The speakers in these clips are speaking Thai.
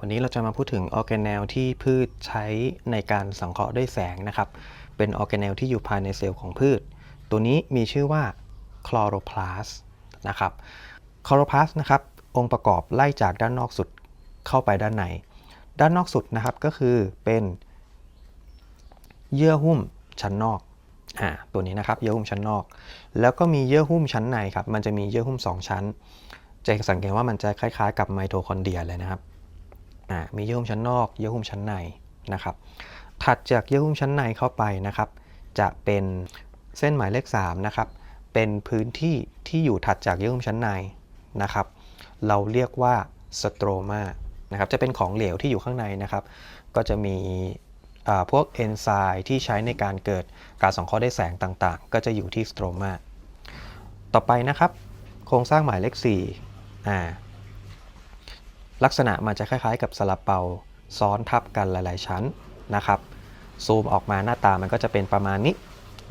วันนี้เราจะมาพูดถึงออร์แกเนลที่พืชใช้ในการสังเคราะห์ด้วยแสงนะครับ เป็นออร์แกเนลที่อยู่ภายในเซลล์ของพืช ตัวนี้มีชื่อว่าคลอโรพลาสนะครับ คลอโรพลาสนะครับ องค์ประกอบไล่จากด้านนอกสุดเข้าไปด้านใน ด้านนอกสุดนะครับก็คือเป็น เยื่อหุ้มชั้นนอกอ่าตัวนี้นะครับ เยื่อหุ้มชั้นนอก แล้วก็มีเยื่อหุ้มชั้นในครับ มันจะมีเยื่อหุ้ม 2 ชั้น จะสังเกตว่ามันจะคล้ายๆ กับไมโทคอนเดรียเลยนะครับ มีเยื่อหุ้มชั้นนอกเยื่อหุ้มชั้นในนะครับถัดจากเยื่อหุ้มชั้นในเข้าไปนะครับ จะเป็นเส้นหมายเลข3นะครับเป็นพื้นที่ที่อยู่ถัดจากเยื่อหุ้มชั้นในนะครับ เราเรียกว่าสโตรมานะครับจะเป็นของเหลวที่อยู่ข้างในนะครับ ก็จะมีพวกเอนไซม์ที่ใช้ในการเกิดการสังเคราะห์ด้วยแสงต่างๆ ก็จะอยู่ที่สโตรมาต่อไปนะครับ โครงสร้างหมายเลข4อ่า ลักษณะมันจะคล้ายๆ กับซาลาเปาซ้อนทับกันหลาย ๆ ชั้นนะครับ ซูมออกมาหน้าตามันก็จะเป็นประมาณนี้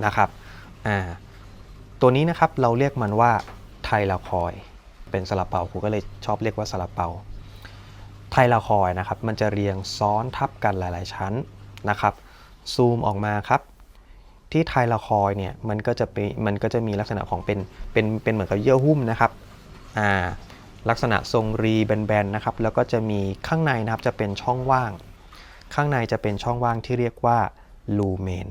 นะครับอ่าตัวนี้นะครับเราเรียกมันว่าไทลาคอย เป็นซาลาเปาครูก็เลยชอบเรียกว่าซาลาเปาไทลาคอยนะครับมันจะเรียงซ้อนทับกันหลาย ๆ ชั้นนะครับซูมออกมาครับ ที่ไทลาคอยเนี่ยมันก็จะเป็นมันก็จะมีลักษณะของเป็นเป็นเป็นเหมือนกับเยื่อหุ้มนะครับอ่า ลักษณะทรงรีแบนๆนะครับแล้วก็จะมีข้างในนะครับจะเป็นช่องว่าง ข้างในจะเป็นช่องว่างที่เรียกว่าลูเมน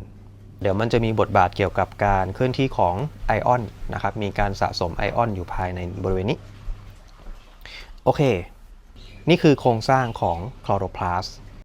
เดี๋ยวมันจะมีบทบาทเกี่ยวกับการเคลื่อนที่ของไอออนนะครับมีการสะสมไอออนอยู่ภายในบริเวณนี้โอเค นี่คือโครงสร้างของคลอโรพลาสต์